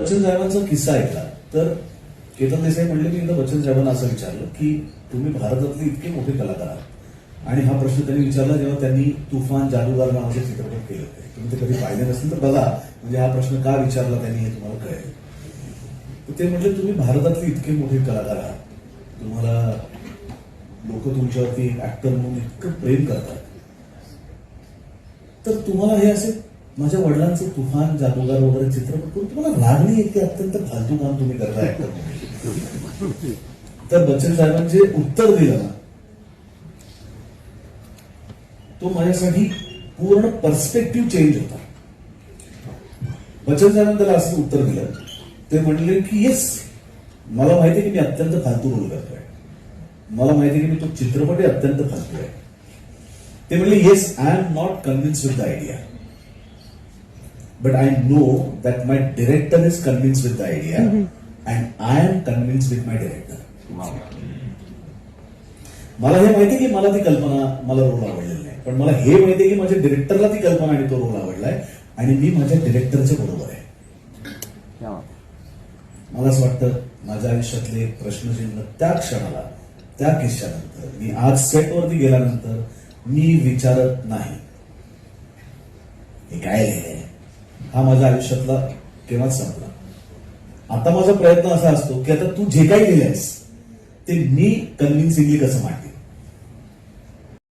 बच्चन साहेबांचा किस्सा ऐकला. तर केतन देसाई म्हणले की एकदा बच्चन साहेबांना असं विचारलं की तुम्ही भारतातले इतके मोठे कलाकार आहात. आणि हा प्रश्न त्यांनी विचारला जेव्हा त्यांनी तुफान जादूगार नावाचे चित्रपट केले होते. तुम्ही ते कधी पाहिले नसेल तर बघा म्हणजे हा प्रश्न का विचारला त्यांनी हे तुम्हाला कळेल. ते म्हटले तुम्ही भारतातले इतके मोठे कलाकार आहात. तुम्हाला लोक तुमच्यावरती ऍक्टर म्हणून इतकं प्रेम करतात. तर तुम्हाला हे असे माझ्या वडिलांचं तुफान जादूगार वगैरे चित्रपट करून तुम्हाला राग नाही येत की अत्यंत फालतू काम तुम्ही करताय? तर बच्चन साहेबांचे उत्तर दिलं तो माझ्यासाठी पूर्ण पर्स्पेक्टिव्ह चेंज होता. बच्चन साहेबांनी त्याला असं उत्तर दिलं. ते म्हणले की येस मला माहिती आहे की मी अत्यंत फालतू रोल करतोय. मला माहिती आहे की मी तो चित्रपटही अत्यंत फालतू आहे. ते म्हणले yes I am not convince with the idea but I know that my director is convince with the idea and I am convince with my director मला हे माहिती की मला ती कल्पना मला रोल आवडलेली नाही. पण मला हे माहिती आहे की माझ्या डिरेक्टरला ती कल्पना आणि तो रोल आवडलाय आणि मी माझ्या डिरेक्टरच्या बरोबर आहे. मला असं वाटतं माझ्या आयुष्यातले प्रश्नचिन्ह त्या क्षणाला त्या किस्सानंतर मी आज सेटवरती गेल्यानंतर मी विचारत नाही. हे काय लिहिलंय? हा माझ्या आयुष्यातला केव्हाच संपला. आता माझा प्रयत्न असा असतो की आता तू जे काही लिहिलंयस ते मी कन्व्हिन्सिंगली कसं मांडते